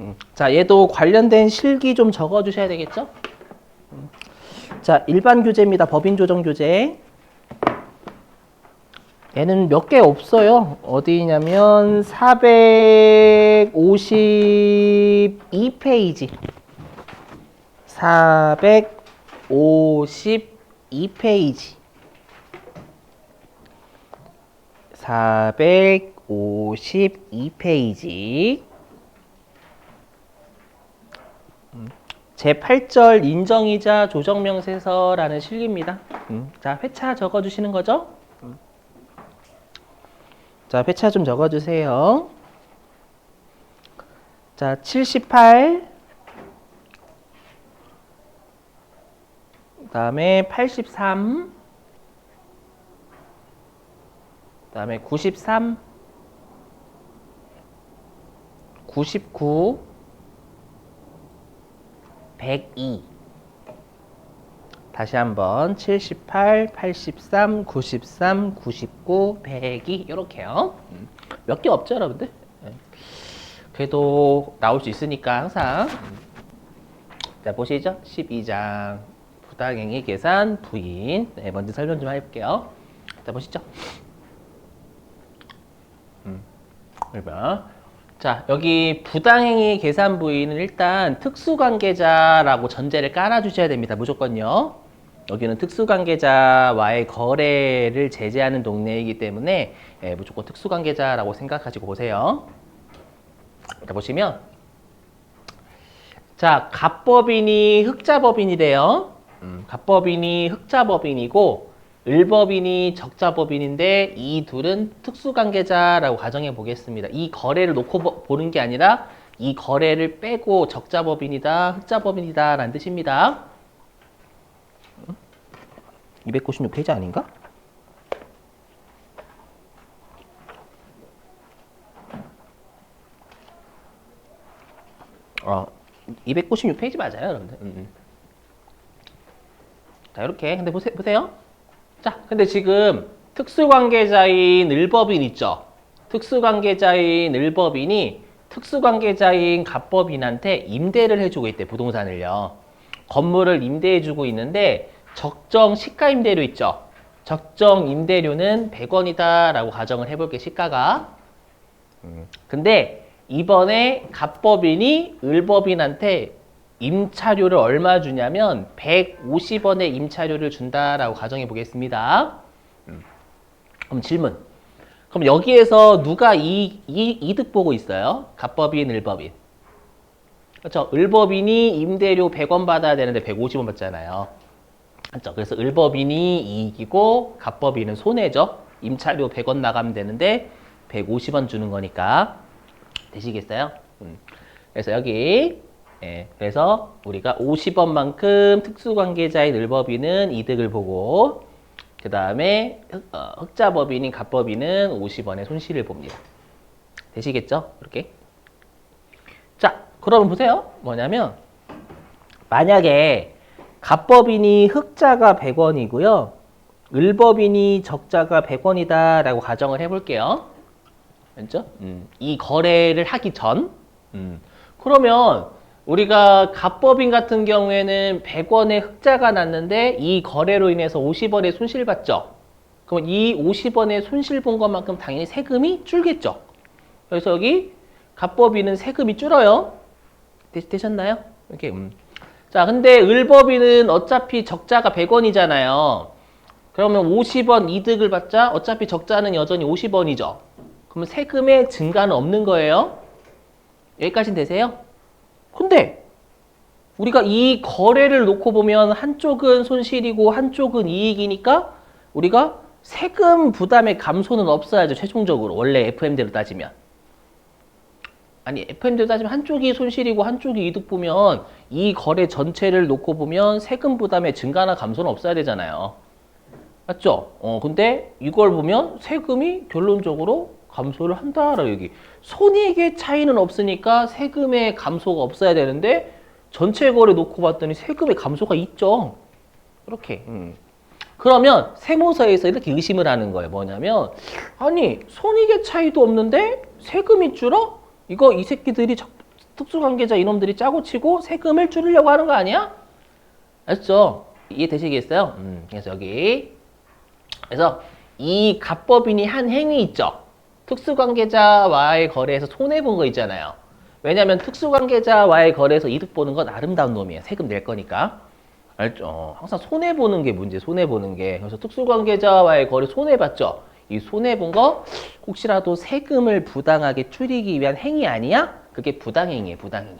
음. 자, 얘도 관련된 실기 좀 적어 주셔야 되겠죠? 음. 자, 일반 교재입니다. 법인 조정 교재. 얘는 몇 개 없어요. 어디냐면 452페이지. 452페이지. 452페이지. 제8절 인정이자 조정명세서라는 실기입니다. 음, 자, 회차 적어주시는 거죠? 음. 자, 회차 좀 적어주세요. 자, 78. 그 다음에 83. 그 다음에 93. 99. 102 다시 한번 78, 83, 93, 99, 102 이렇게요. 몇 개 없죠, 여러분들? 네. 그래도 나올 수 있으니까 항상 음. 자 보시죠. 12장 부당행위 계산 부인 네, 먼저 설명 좀 해볼게요. 자 보시죠. 음, 1번 자, 여기 부당행위 계산 부인은 일단 특수관계자라고 전제를 깔아주셔야 됩니다. 무조건요. 여기는 특수관계자와의 거래를 제재하는 동네이기 때문에 예, 무조건 특수관계자라고 생각하시고 보세요. 자, 보시면 자, 갑법인이 흑자법인이래요. 음, 갑법인이 흑자법인이고 을법인이 적자법인인데 이 둘은 특수관계자라고 가정해 보겠습니다. 이 거래를 놓고 보- 보는 게 아니라 이 거래를 빼고 적자법인이다, 흑자법인이다 라는 뜻입니다. 296페이지 아닌가? 어, 296페이지 맞아요, 여러분들. 음, 음. 자, 이렇게. 근데 보세, 보세요. 자, 근데 지금 특수관계자인 을법인 있죠? 특수관계자인 을법인이 특수관계자인 갑법인한테 임대를 해주고 있대, 부동산을요. 건물을 임대해주고 있는데 적정 시가 임대료 있죠? 적정 임대료는 100원이다 라고 가정을 해볼게, 시가가. 음, 근데 이번에 갑법인이 을법인한테 임차료를 얼마 주냐면 150원의 임차료를 준다라고 가정해 보겠습니다. 음. 그럼 질문. 그럼 여기에서 누가 이, 이 이득 보고 있어요? 갑법인, 을법인. 그렇죠? 을법인이 임대료 100원 받아야 되는데 150원 받잖아요. 그렇죠? 그래서 을법인이 이익이고 갑법인은 손해죠. 임차료 100원 나가면 되는데 150원 주는 거니까 되시겠어요? 음. 그래서 여기 예, 그래서 우리가 50원만큼 특수관계자인 을법인은 이득을 보고 그 다음에 어, 흑자법인인 갑법인은 50원의 손실을 봅니다. 되시겠죠? 이렇게. 자, 그러면 보세요. 뭐냐면 만약에 갑법인이 흑자가 100원이고요. 을법인이 적자가 100원이다 라고 가정을 해볼게요. 맞죠? 음, 이 거래를 하기 전 음, 그러면 우리가 갑법인 같은 경우에는 100원의 흑자가 났는데 이 거래로 인해서 50원의 손실 봤죠. 그럼 이 50원의 손실 본 것만큼 당연히 세금이 줄겠죠. 그래서 여기 갑법인은 세금이 줄어요. 되, 되셨나요? 이렇게 음. 자, 근데 을법인은 어차피 적자가 100원이잖아요. 그러면 50원 이득을 받자 어차피 적자는 여전히 50원이죠. 그러면 세금의 증가는 없는 거예요. 여기까지는 되세요? 근데 우리가 이 거래를 놓고 보면 한쪽은 손실이고 한쪽은 이익이니까 우리가 세금 부담의 감소는 없어야죠. 최종적으로 원래 FM대로 따지면 아니 FM대로 따지면 한쪽이 손실이고 한쪽이 이득 보면 이 거래 전체를 놓고 보면 세금 부담의 증가나 감소는 없어야 되잖아요. 맞죠? 어 근데 이걸 보면 세금이 결론적으로 감소를 한다라고 여기 손익의 차이는 없으니까 세금의 감소가 없어야 되는데 전체 거래 놓고 봤더니 세금의 감소가 있죠. 이렇게. 음. 그러면 세무서에서 이렇게 의심을 하는 거예요. 뭐냐면 아니 손익의 차이도 없는데 세금이 줄어? 이거 이 새끼들이 자- 특수관계자 이놈들이 짜고 치고 세금을 줄이려고 하는 거 아니야? 알죠? 이해되시겠어요? 음, 그래서 여기 그래서 이 갑법인이 한 행위 있죠. 특수관계자와의 거래에서 손해 본 거 있잖아요. 왜냐하면 특수관계자와의 거래에서 이득 보는 건 아름다운 놈이에요. 세금 낼 거니까. 알죠? 어, 항상 손해 보는 게 문제. 손해 보는 게. 그래서 특수관계자와의 거래 손해 봤죠. 이 손해 본 거 혹시라도 세금을 부당하게 줄이기 위한 행위 아니야? 그게 부당행위예요. 부당행위.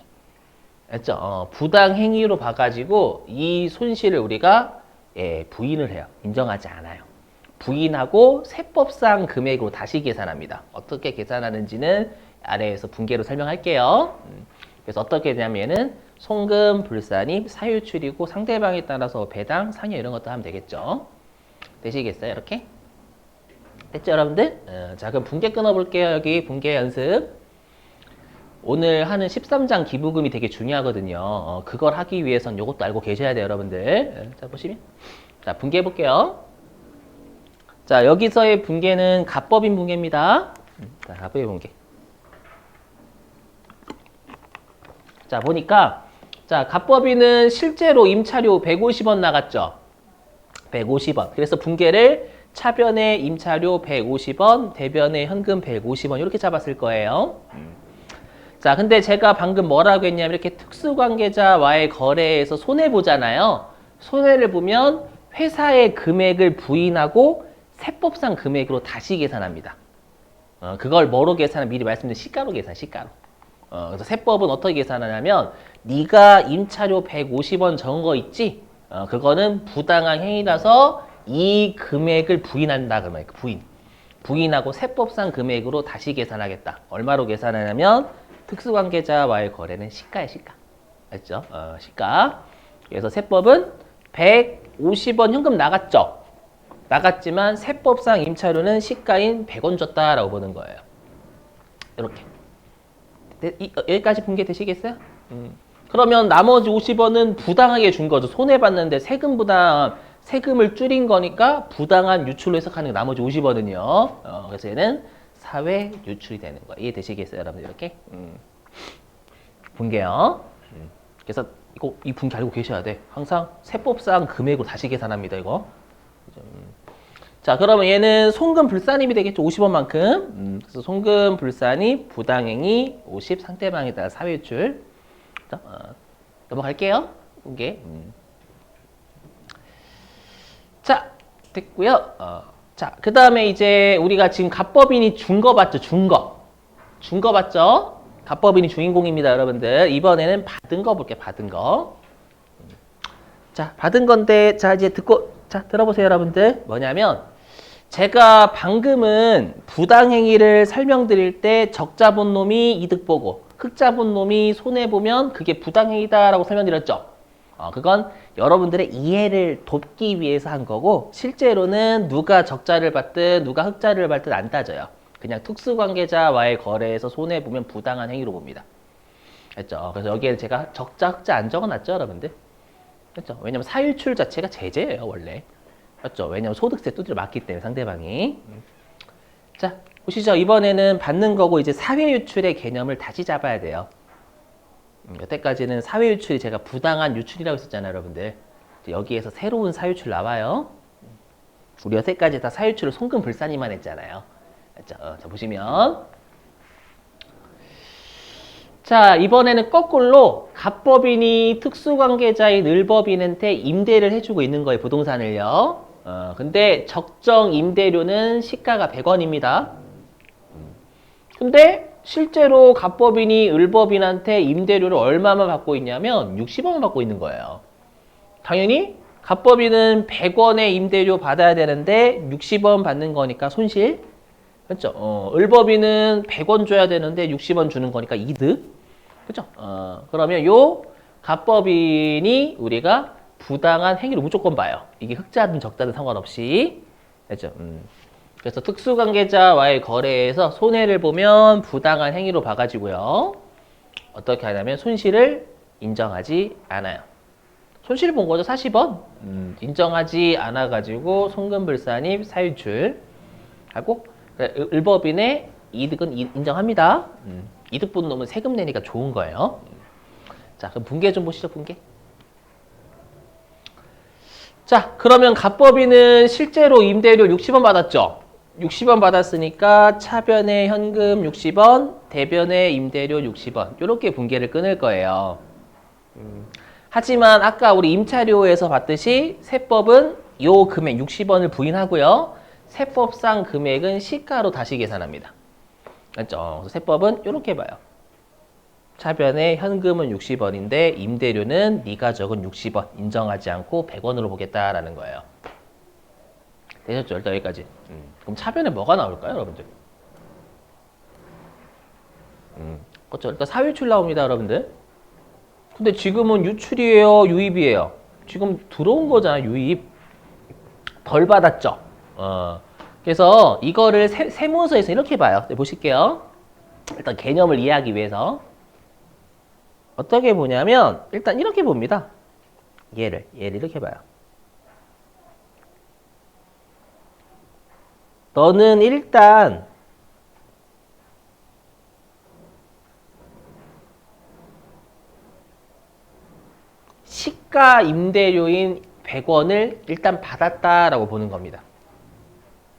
알죠? 어, 부당행위로 봐가지고 이 손실을 우리가 예, 부인을 해요. 인정하지 않아요. 부인하고 세법상 금액으로 다시 계산합니다. 어떻게 계산하는지는 아래에서 분계로 설명할게요. 음, 그래서 어떻게 되냐면은 송금, 불산입, 사유출이고 상대방에 따라서 배당, 상여 이런 것도 하면 되겠죠. 되시겠어요? 이렇게? 됐죠, 여러분들? 어, 자, 그럼 분계 끊어볼게요. 여기 분계 연습. 오늘 하는 13장 기부금이 되게 중요하거든요. 어, 그걸 하기 위해선 이것도 알고 계셔야 돼요, 여러분들. 어, 자, 보시면. 자, 분개해 볼게요. 자, 여기서의 분개는 갑법인 분개입니다. 음, 자, 갑법인 분개. 자, 보니까 자, 갑법인은 실제로 임차료 150원 나갔죠. 150원. 그래서 분개를 차변에 임차료 150원, 대변에 현금 150원 이렇게 잡았을 거예요. 자, 근데 제가 방금 뭐라고 했냐면 이렇게 특수관계자와의 거래에서 손해 보잖아요. 손해를 보면 회사의 금액을 부인하고 세법상 금액으로 다시 계산합니다. 어, 그걸 뭐로 계산하 미리 말씀드린 시가로 계산, 시가로. 어, 그래서 세법은 어떻게 계산하냐면 네가 임차료 150원 적은 거 있지? 어, 그거는 부당한 행위라서 이 금액을 부인한다 그러면 그 부인. 부인하고 세법상 금액으로 다시 계산하겠다. 얼마로 계산하냐면 특수관계자와의 거래는 시가야 시가. 알죠? 어, 시가. 그래서 세법은 150원 현금 나갔죠. 나갔지만 세법상 임차료는 시가인 100원 줬다라고 보는 거예요. 이렇게. 어, 여기까지 분개 되시겠어요? 음. 그러면 나머지 50원은 부당하게 준 거죠. 손해 봤는데 세금 부담 세금을 줄인 거니까 부당한 유출로 해석하는 게 나머지 50원은요. 어, 그래서 얘는 사회 유출이 되는 거예요. 이해되시겠어요, 여러분? 이렇게 음. 분개요. 음. 그래서 이거 이 분개 알고 계셔야 돼. 항상 세법상 금액으로 다시 계산합니다. 이거. 음. 자, 그러면 얘는 송금 불산입이 되겠죠. 50원만큼. 음, 그래서 송금 불산입 부당행위 50 상대방에 따라 사회 유출. 자, 어, 넘어갈게요. 이게. 음. 자, 됐고요. 어, 자, 그 다음에 이제 우리가 지금 갑법인이 준 거 봤죠? 준 거. 준 거 봤죠? 갑법인이 주인공입니다, 여러분들. 이번에는 받은 거 볼게요, 받은 거. 음. 자, 받은 건데, 자, 이제 듣고, 자, 들어보세요, 여러분들. 뭐냐면, 제가 방금은 부당행위를 설명드릴 때 적자 본 놈이 이득 보고, 흑자 본 놈이 손해보면 그게 부당행위다라고 설명드렸죠? 어, 그건 여러분들의 이해를 돕기 위해서 한 거고 실제로는 누가 적자를 받든 누가 흑자를 받든 안 따져요. 그냥 특수관계자와의 거래에서 손해 보면 부당한 행위로 봅니다. 됐죠? 그래서 여기에 제가 적자 흑자 안 적어놨죠, 여러분들? 그렇죠? 왜냐면 사유출 자체가 제재예요, 원래. 맞죠? 왜냐면 소득세 두드려 맞기 때문에 상대방이. 음. 자, 보시죠. 이번에는 받는 거고 이제 사회 유출의 개념을 다시 잡아야 돼요. 음, 여태까지는 사회 유출이 제가 부당한 유출이라고 했었잖아요, 여러분들. 여기에서 새로운 사유출 나와요. 우리 여태까지 다 사유출을 송금 불산이만 했잖아요. 자, 어, 자 보시면 자 이번에는 거꾸로 갑법인이 특수관계자인 을법인한테 임대를 해주고 있는 거예요, 부동산을요. 어, 근데 적정 임대료는 시가가 100원입니다. 근데 실제로 갑법인이 을법인한테 임대료를 얼마만 받고 있냐면 60원만 받고 있는 거예요. 당연히 갑법인은 100원의 임대료 받아야 되는데 60원 받는 거니까 손실. 그렇죠? 어, 을법인은 100원 줘야 되는데 60원 주는 거니까 이득. 그렇죠? 어, 그러면 요 갑법인이 우리가 부당한 행위를 무조건 봐요. 이게 흑자든 적자든 상관없이. 그렇죠? 음. 그래서 특수관계자와의 거래에서 손해를 보면 부당한 행위로 봐가지고요. 어떻게 하냐면 손실을 인정하지 않아요. 손실 본 거죠, 40원. 음, 인정하지 않아가지고 송금불산입 사유출 하고 을법인의 이득은 이- 인정합니다. 음, 이득 보는 놈은 세금 내니까 좋은 거예요. 자, 그럼 분계 좀 보시죠, 분계. 자, 그러면 갑법인은 실제로 임대료 60원 받았죠? 60원 받았으니까 차변에 현금 60원, 대변에 임대료 60원. 이렇게 분계를 끊을 거예요. 음, 하지만 아까 우리 임차료에서 봤듯이 세법은 요 금액 60원을 부인하고요. 세법상 금액은 시가로 다시 계산합니다. 그래서 세법은 이렇게 봐요. 차변에 현금은 60원인데 임대료는 네가 적은 60원 인정하지 않고 100원으로 보겠다라는 거예요. 되셨죠? 일단 여기까지. 음, 그럼 차변에 뭐가 나올까요, 여러분들? 음, 그렇죠. 일단 사유출 나옵니다, 여러분들. 근데 지금은 유출이에요, 유입이에요? 지금 들어온 거잖아, 유입. 덜 받았죠. 어. 그래서 이거를 세, 세무서에서 이렇게 봐요. 네, 보실게요. 일단 개념을 이해하기 위해서. 어떻게 보냐면 일단 이렇게 봅니다. 얘를 얘를 이렇게 봐요. 너는 일단 시가 임대료인 100원을 일단 받았다라고 보는 겁니다.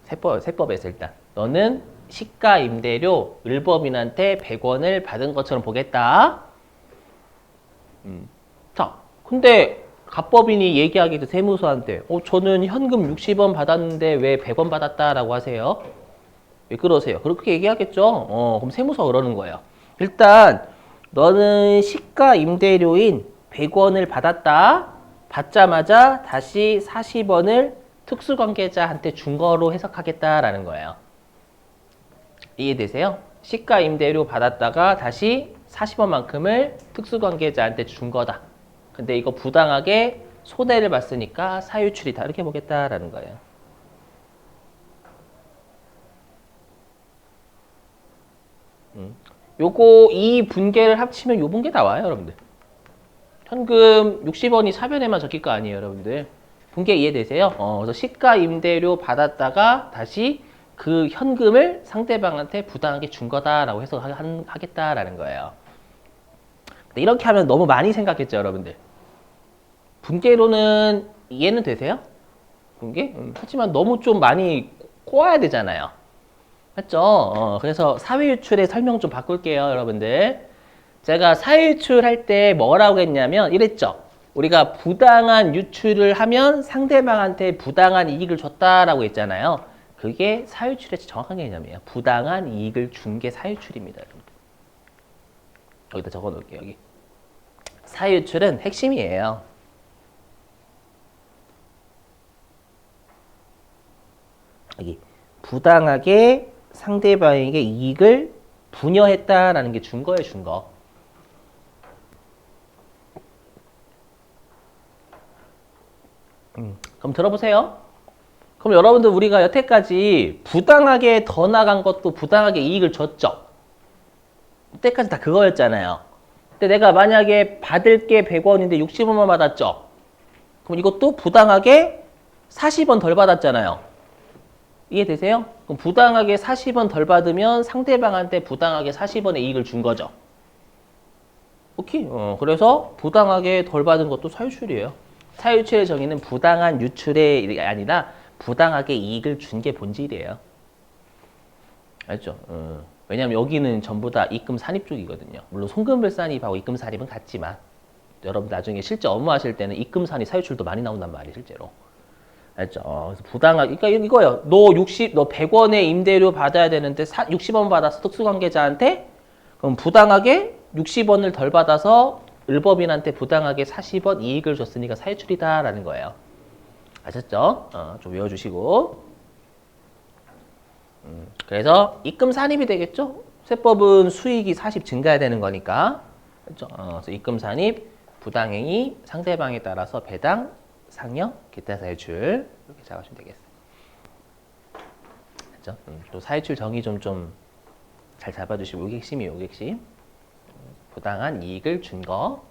세법, 세법에서 일단 너는 시가 임대료 을법인한테 100원을 받은 것처럼 보겠다. 음. 자, 근데 갑법인이 얘기하기도 세무서한테 어, 저는 현금 60원 받았는데 왜 100원 받았다라고 하세요? 왜 그러세요? 그렇게 얘기하겠죠? 어, 그럼 세무서 그러는 거예요. 일단 너는 시가 임대료인 100원을 받았다. 받자마자 다시 40원을 특수관계자한테 준 거로 해석하겠다라는 거예요. 이해되세요? 시가 임대료 받았다가 다시 40원만큼을 특수관계자한테 준 거다. 근데 이거 부당하게 손해를 봤으니까 사유출이다. 이렇게 보겠다라는 거예요. 음. 요거 이 분계를 합치면 요 분계 나와요, 여러분들. 현금 60원이 사변에만 적힐 거 아니에요, 여러분들. 분계 이해되세요? 어, 그래서 시가 임대료 받았다가 다시 그 현금을 상대방한테 부당하게 준 거다라고 해석하겠다라는 거예요. 근데 이렇게 하면 너무 많이 생각했죠, 여러분들. 분계로는 이해는 되세요? 분계? 음, 하지만 너무 좀 많이 꼬아야 되잖아요. 맞죠? 어, 그래서 사회유출의 설명 좀 바꿀게요, 여러분들. 제가 사회유출 할 때 뭐라고 했냐면 이랬죠. 우리가 부당한 유출을 하면 상대방한테 부당한 이익을 줬다라고 했잖아요. 그게 사유출의 정확한 개념이에요. 부당한 이익을 준 게 사유출입니다. 여러분. 여기다 적어 놓을게요. 여기. 사유출은 핵심이에요. 여기 부당하게 상대방에게 이익을 분여했다라는 게 준 거예요, 준 거. 음, 그럼 들어보세요. 그럼 여러분들 우리가 여태까지 부당하게 더 나간 것도 부당하게 이익을 줬죠. 그때까지 다 그거였잖아요. 근데 내가 만약에 받을 게 100원인데 60원만 받았죠. 그럼 이것도 부당하게 40원 덜 받았잖아요. 이해되세요? 그럼 부당하게 40원 덜 받으면 상대방한테 부당하게 40원의 이익을 준 거죠. 오케이. 어, 그래서 부당하게 덜 받은 것도 사유출이에요. 사유출의 정의는 부당한 유출이 아니라 부당하게 이익을 준 게 본질이에요. 알죠? 어. 왜냐하면 여기는 전부 다 입금 산입 쪽이거든요. 물론 송금별 산입하고 입금 산입은 같지만 여러분 나중에 실제 업무하실 때는 입금 산입 사유출도 많이 나온단 말이에요, 실제로. 알죠? 어, 그래서 부당하게 그러니까 이거예요. 너 60, 너 100원의 임대료 받아야 되는데 60원 받아서 특수관계자한테 그럼 부당하게 60원을 덜 받아서 을법인한테 부당하게 40원 이익을 줬으니까 사유출이다라는 거예요. 아셨죠? 어, 좀 외워주시고. 음, 그래서 입금 산입이 되겠죠? 세법은 수익이 40 증가해야 되는 거니까. 그렇죠? 어, 그래서 입금 산입, 부당행위, 상대방에 따라서 배당, 상여, 기타 사유출 이렇게 잡아주면 되겠어요. 그렇죠? 음, 또 사유출 정의 좀 좀 잘 잡아주시고. 이게 핵심. 부당한 이익을 준 거.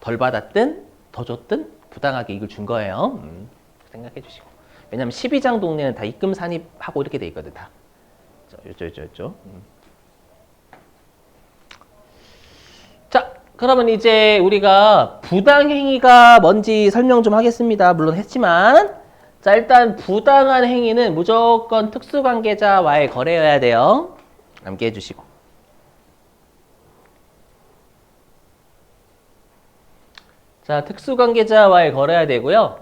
덜 받았든 더 줬든 부당하게 이익을 준 거예요. 음, 생각해 주시고. 왜냐하면 12장 동네는 다 입금 산입하고 이렇게 돼 있거든 다. 요쪽 요쪽 요쪽. 자 그러면 이제 우리가 부당행위가 뭔지 설명 좀 하겠습니다. 물론 했지만 자 일단 부당한 행위는 무조건 특수관계자와의 거래여야 돼요. 남게 해주시고. 자, 특수관계자와의 거래여야 되고요.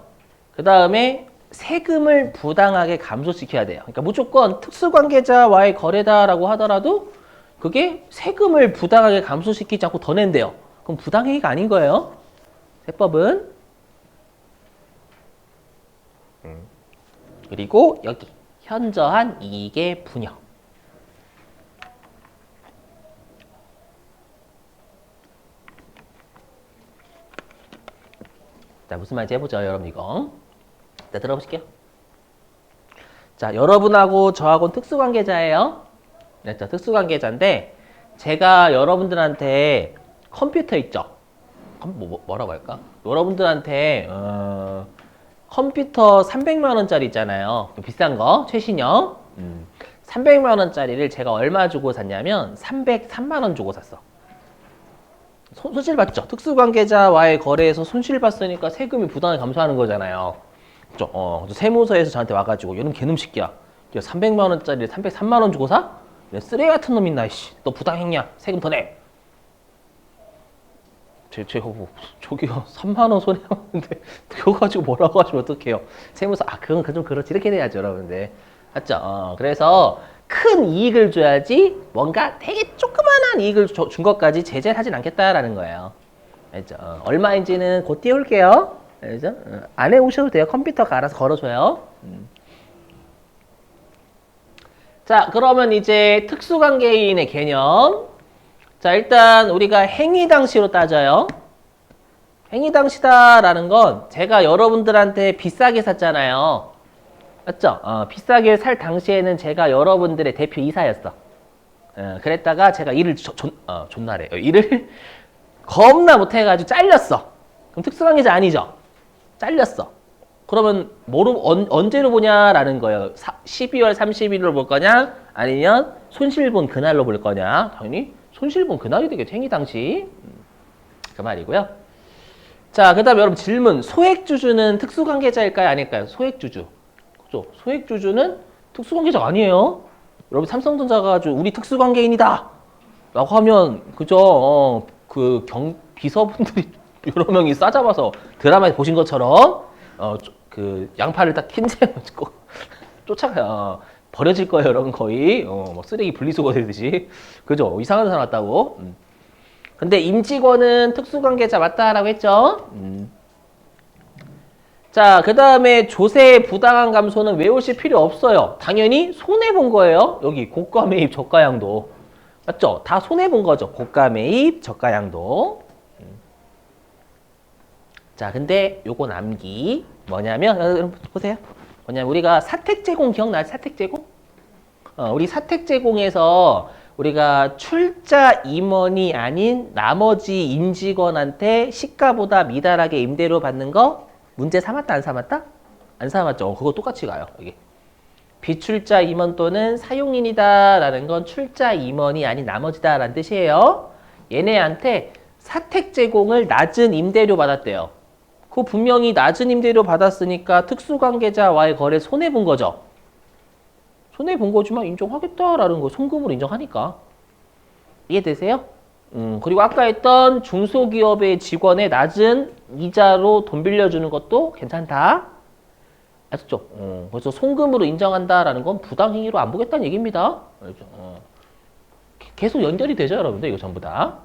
그 다음에 세금을 부당하게 감소시켜야 돼요. 그러니까 무조건 특수관계자와의 거래다라고 하더라도 그게 세금을 부당하게 감소시키지 않고 더 낸대요. 그럼 부당행위가 아닌 거예요. 세법은. 음. 그리고 여기 현저한 이익의 분여. 자, 무슨 말인지 해보죠, 여러분 이거. 자, 들어보실게요. 자, 여러분하고 저하고는 특수관계자예요. 네, 저 특수관계자인데 제가 여러분들한테 컴퓨터 있죠? 컴- 뭐, 뭐, 뭐라고 할까? 여러분들한테 어, 컴퓨터 300만 원짜리 있잖아요. 좀 비싼 거, 최신형. 음, 300만 원짜리를 제가 얼마 주고 샀냐면 303만 원 주고 샀어. 손, 손실 봤죠? 특수관계자와의 거래에서 손실 봤으니까 세금이 부당하게 감소하는 거잖아요. 그죠? 어, 세무서에서 저한테 와가지고 이런 개놈 새끼야. 300만 원짜리 303만 원 주고 사? 내 쓰레기 같은 놈 있나 씨. 너 부당했냐? 세금 더 내. 제, 제, 뭐, 저기요, 3만 원 손해 봤는데, 그거 가지고 뭐라고 하시면 어떡해요. 세무서, 아, 그건 좀 그렇지. 이렇게 돼야죠, 여러분들. 맞죠? 어, 그래서 큰 이익을 줘야지 뭔가 되게 조그만한 이익을 줘- 준 것까지 제재를 하진 않겠다라는 거예요. 알죠? 어, 얼마인지는 곧 띄울게요. 알죠? 어, 안 해오셔도 돼요. 컴퓨터가 알아서 걸어줘요. 음. 자, 그러면 이제 특수관계인의 개념. 자, 일단 우리가 행위 당시로 따져요. 행위 당시다라는 건 제가 여러분들한테 비싸게 샀잖아요. 맞죠? 어, 비싸게 살 당시에는 제가 여러분들의 대표 이사였어. 어, 그랬다가 제가 일을 조, 존, 어, 존나래. 어, 일을 겁나 못해가지고 잘렸어. 그럼 특수관계자 아니죠? 잘렸어. 그러면 뭐로 언, 언제로 보냐라는 거예요. 사, 12월 30일로 볼 거냐? 아니면 손실 본 그날로 볼 거냐? 당연히 손실 본 그날이 되겠죠. 행위 당시. 음, 그 말이고요. 자, 그 다음에 여러분 질문. 소액 주주는 특수 관계자일까요? 아닐까요? 소액 주주. 그죠? 소액 주주는 특수 관계자가 아니에요. 여러분 삼성전자가 아주 우리 특수 관계인이다. 라고 하면 그죠? 어, 그 경, 비서분들이 여러 명이 싸잡아서 드라마에 보신 것처럼 어, 쪼- 그 양파를 딱 흰색 쫓아가요. 어, 버려질 거예요, 여러분 거의. 어, 뭐 쓰레기 분리수거 되듯이. 그죠? 이상한 사람 같다고. 음. 근데 임직원은 특수관계자 맞다라고 했죠. 음. 자, 그 다음에 조세 부당한 감소는 외우실 필요 없어요. 당연히 손해본 거예요. 여기 고가 매입, 저가 양도. 맞죠? 다 손해본 거죠. 고가 매입, 저가 양도. 음. 자, 근데 요거 남기. 뭐냐면, 어, 여러분 보세요. 뭐냐면 우리가 사택 제공 기억나요? 사택 제공? 어, 우리 사택 제공에서 우리가 출자 임원이 아닌 나머지 임직원한테 시가보다 미달하게 임대료 받는 거 문제 삼았다 안 삼았다? 안 삼았죠. 어, 그거 똑같이 가요. 여기. 비출자 임원 또는 사용인이다 라는 건 출자 임원이 아닌 나머지다 라는 뜻이에요. 얘네한테 사택 제공을 낮은 임대료 받았대요. 그 분명히 낮은 임대료 받았으니까 특수관계자와의 거래 손해 본 거죠. 손해 본 거지만 인정하겠다라는 거 송금으로 인정하니까 이해되세요? 음, 그리고 아까 했던 중소기업의 직원의 낮은 이자로 돈 빌려주는 것도 괜찮다. 아셨죠? 어, 그래서 송금으로 인정한다라는 건 부당행위로 안 보겠다는 얘기입니다. 알죠? 어. 계속 연결이 되죠, 여러분들 이거 전부 다.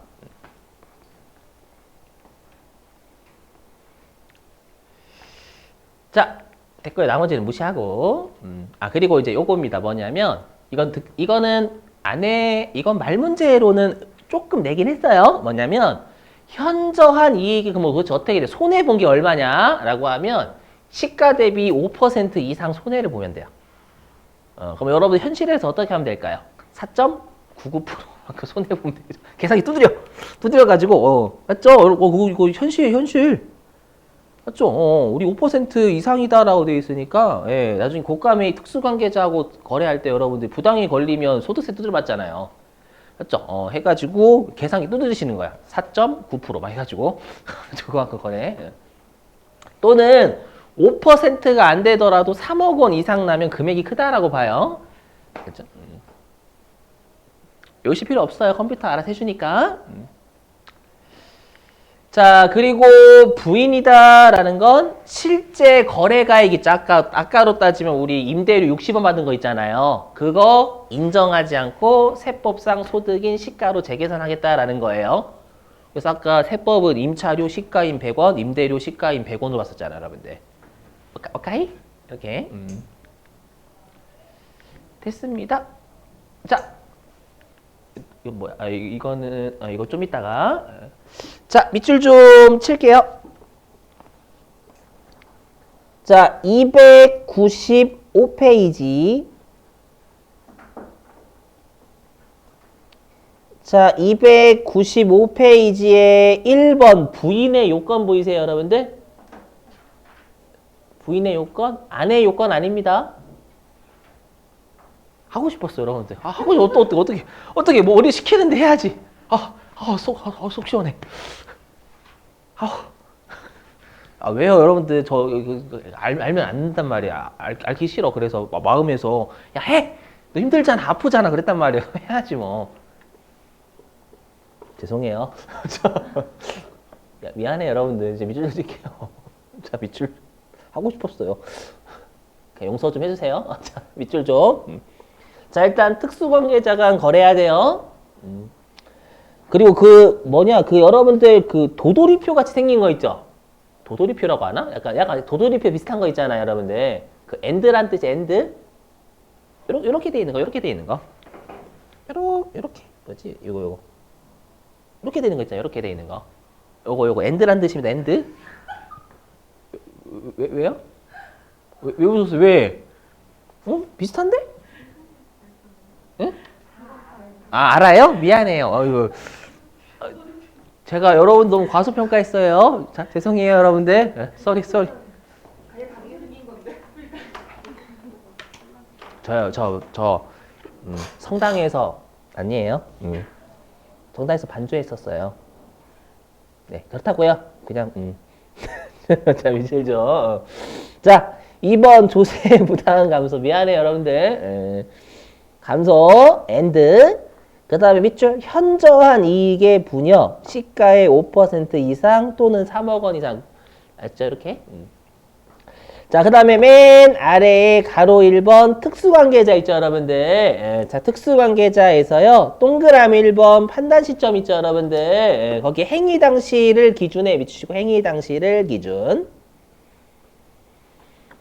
자, 댓글 나머지는 무시하고. 음, 아 그리고 이제 요겁니다. 뭐냐면 이건 듣- 이거는 안에 이건 말 문제로는 조금 내긴 했어요. 뭐냐면 현저한 이익이 그럼 그렇죠 어떻게 돼? 손해 본 게 얼마냐 라고 하면 시가 대비 5% 이상 손해를 보면 돼요. 어, 그럼 여러분 현실에서 어떻게 하면 될까요? 4.99%그 손해 보면 되죠. 계산기 두드려, 두드려 가지고 어, 맞죠? 어, 그거 이거 현실 현실. 맞죠? 어, 우리 5% 이상이다라고 되어 있으니까, 예, 나중에 고가매입 특수관계자하고 거래할 때 여러분들 부당이 걸리면 소득세 두드려 맞잖아요. 맞죠? 어, 해가지고 계산기 두드리시는 거야. 4.9%막 해가지고 그거만큼 거래. 예. 또는 5%가 안 되더라도 3억 원 이상 나면 금액이 크다라고 봐요. 그렇죠? 음. 요시 필요 없어요. 컴퓨터 알아서 해주니까. 음. 자, 그리고 부인이다라는 건 실제 거래가액이죠. 아까, 아까로 따지면 우리 임대료 60원 받은 거 있잖아요. 그거 인정하지 않고 세법상 소득인 시가로 재계산하겠다라는 거예요. 그래서 아까 세법은 임차료 시가인 100원, 임대료 시가인 100원으로 봤었잖아요, 여러분들. 오카이? 이렇게. 음. 됐습니다. 자, 이거 뭐야? 아, 이- 이거는 아, 이거 좀 이따가. 자, 밑줄 좀 칠게요. 자, 295페이지. 자, 295페이지에 1번 부인의 요건 보이세요, 여러분들? 부인의 요건? 아내의 요건 아닙니다. 하고 싶었어요, 여러분들. 아, 하고 싶어. 어떻게, 어떻게, 어떻게, 뭐, 어디 시키는데 해야지. 아, 아, 속, 아, 아, 속 시원해. 아, 아, 왜요, 여러분들. 저, 이거, 이거 알, 알면 안 된단 말이야. 알, 알기 싫어. 그래서 마- 마음에서, 야, 해! 너 힘들잖아. 아프잖아. 그랬단 말이야. 해야지, 뭐. 죄송해요. 저, 야, 미안해, 여러분들. 이제 밑줄 드릴게요. 자, 밑줄. 하고 싶었어요. 용서 좀 해주세요. 자, 밑줄 좀. 음. 자, 일단 특수관계자 간 거래해야 돼요. 음. 그리고 그 뭐냐 그 여러분들 그 도돌이표 같이 생긴 거 있죠? 도돌이표라고 하나? 약간 약간 도돌이표 비슷한 거 있잖아요, 여러분들. 그 엔드란 뜻이 엔드. 요렇게 요렇게 돼 있는 거, 요렇게 돼 있는 거. 요렇게 요렇게 뭐지? 요거 요거. 이렇게 되는 거 있잖아요. 이렇게 돼 있는 거. 요거 요거 엔드란 뜻입니다. 엔드. 왜, 왜요? 왜, 왜 웃었어요? 왜? 어? 비슷한데? 응? 아, 알아요? 미안해요. 어이구. 어, 제가 여러분 너무 과소평가했어요. 자, 죄송해요, 여러분들. 네, 쏘리, 쏘리. 저요, 저, 저, 음, 성당에서, 아니에요. 음, 성당에서 반주했었어요. 네, 그렇다고요. 그냥, 음. 자, 미실죠. 어. 자, 2번 조세 부당 감소. 미안해요, 여러분들. 에, 감소, 엔드. 그 다음에 밑줄, 현저한 이익의 분여. 시가의 5% 이상 또는 3억 원 이상. 알죠, 이렇게? 음. 자, 그 다음에 맨 아래에 가로 1번 특수관계자 있죠, 여러분들. 에, 자, 특수관계자에서요, 동그라미 1번 판단 시점 있죠, 여러분들. 에, 거기 행위 당시를 기준에 밑주시고 행위 당시를 기준.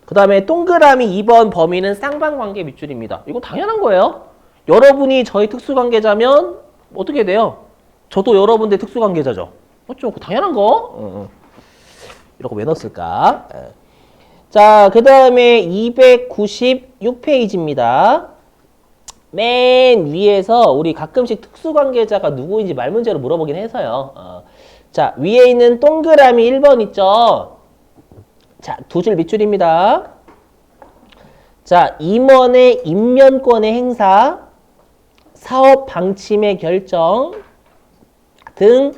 그 다음에 동그라미 2번 범위는 쌍방관계 밑줄입니다. 이거 당연한 거예요. 여러분이 저희 특수관계자면 어떻게 돼요? 저도 여러분들 특수관계자죠. 맞죠? 그거 당연한 거. 어, 어. 이러고 왜 넣었을까? 에. 자, 그 다음에 296페이지입니다. 맨 위에서 우리 가끔씩 특수관계자가 누구인지 말문제로 물어보긴 해서요. 어. 자, 위에 있는 동그라미 1번 있죠? 자, 두 줄 밑줄입니다. 자, 임원의 임면권의 행사, 사업 방침의 결정 등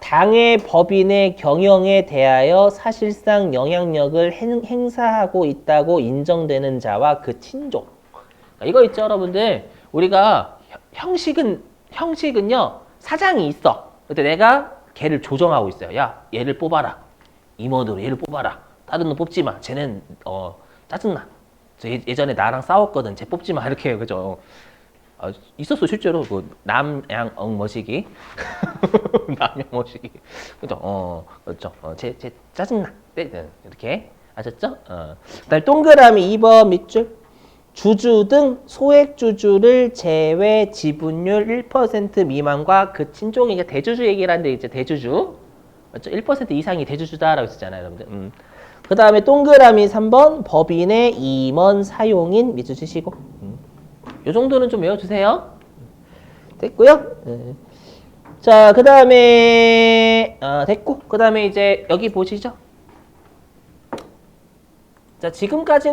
당의 법인의 경영에 대하여 사실상 영향력을 행- 행사하고 있다고 인정되는 자와 그 친족. 자, 이거 있죠, 여러분들. 우리가 형- 형식은 형식은요 사장이 있어. 근데 내가 걔를 조정하고 있어요. 야, 얘를 뽑아라. 임원으로 얘를 뽑아라. 다른 놈 뽑지 마. 쟤는 어 짜증나. 저 예- 예전에 나랑 싸웠거든. 쟤 뽑지 마. 이렇게 그죠. 아, 있었어 실제로. 그 남양엉 머시기. 남양 머시기. 그죠? 어 그렇죠. 어제 짜증나. 네, 네, 이렇게 아셨죠? 어. 그다음 동그라미 2번 밑줄. 주주 등 소액 주주를 제외 지분율 1% 미만과 그 친족이 이제 대주주 얘기를 하는데 이제 대주주. 맞죠? 1% 이상이 대주주다라고 했었잖아요 여러분들. 음. 그 다음에 동그라미 3번 법인의 임원 사용인 밑줄 치시고. 음. 요 정도는 좀 외워주세요. 됐고요. 네. 자, 그 다음에 아, 됐고, 그 다음에 이제 여기 보시죠. 자, 지금까지는